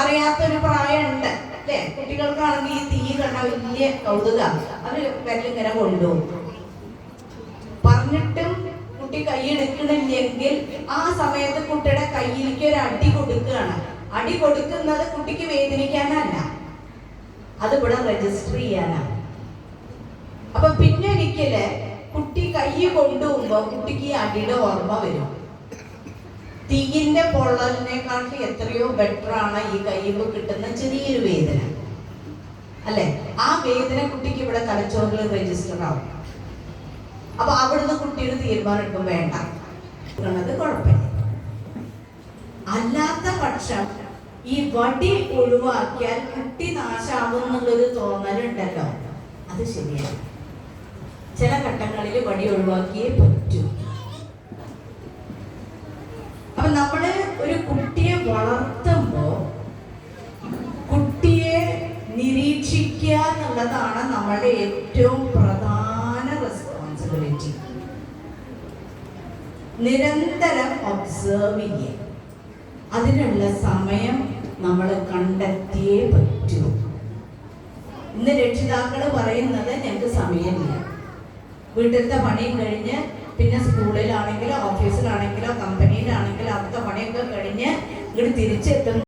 അറിയാത്തൊരു പ്രായമുണ്ട് അല്ലെ? കുട്ടികൾക്കാണെങ്കിൽ ഈ തീ കണ്ട വലിയ കൗതുക അവർ വിരലിങ്ങനെ കൊണ്ടുപോകും. പറഞ്ഞിട്ടും കുട്ടി കൈയെടുക്കണില്ലെങ്കിൽ ആ സമയത്ത് കുട്ടിയുടെ കയ്യിലേക്ക് ഒരു അടി കൊടുക്കുകയാണ്. അടി കൊടുക്കുന്നത് കുട്ടിക്ക് വേദനിക്കാനല്ല. അത് ഇവിടെ രജിസ്റ്റർ ചെയ്യാനാണ്. അപ്പൊ പിന്നെ ഒരിക്കൽ കുട്ടി കൈ കൊണ്ടുപോകുമ്പോ കുട്ടിക്ക് ഈ അടിയുടെ ഓർമ്മ വരും. തീയിന്റെ പൊള്ളലിനെക്കാട്ടി എത്രയോ ബെറ്റർ ആണ് ഈ കയ്യുമ്പ് കിട്ടുന്ന ചെറിയൊരു വേദന. അല്ലെ? ആ വേദന കുട്ടിക്ക് ഇവിടെ തലച്ചോറിൽ രജിസ്റ്റർ ആവും. അപ്പൊ അവിടുന്ന് കുട്ടിയുടെ തീരുമാനം എടുക്കും വേണ്ട. എന്നുള്ളത് കുഴപ്പമില്ല. അല്ലാത്ത പക്ഷം ഈ വടി ഒഴിവാക്കിയാൽ കുട്ടി നാശാവും എന്നുള്ളൊരു തോന്നലുണ്ടല്ലോ. അത് ശരിയാണ്. ചില ഘട്ടങ്ങളിൽ വടി ഒഴിവാക്കിയേ പറ്റൂ അപ്പൊ നമ്മൾ ഒരു കുട്ടിയെ വളർത്തുമ്പോ കുട്ടിയെ നിരീക്ഷിക്കുക എന്നുള്ളതാണ് നമ്മളുടെ ഏറ്റവും പ്രധാന റെസ്പോൺസിബിലിറ്റി നിരന്തരം ഒബ്സേർവ് ചെയ്യുക. അതിനുള്ള സമയം നമ്മൾ കണ്ടെത്തിയേ പറ്റൂ. ഇന്ന് രക്ഷിതാക്കൾ പറയുന്നത് ഞങ്ങൾക്ക് സമയമില്ല. വീട്ടിലത്തെ പണിയും കഴിഞ്ഞ് പിന്നെ സ്കൂളിലാണെങ്കിലോ കഴിഞ്ഞ് ഇങ്ങോട്ട് തിരിച്ചെത്തുമ്പോൾ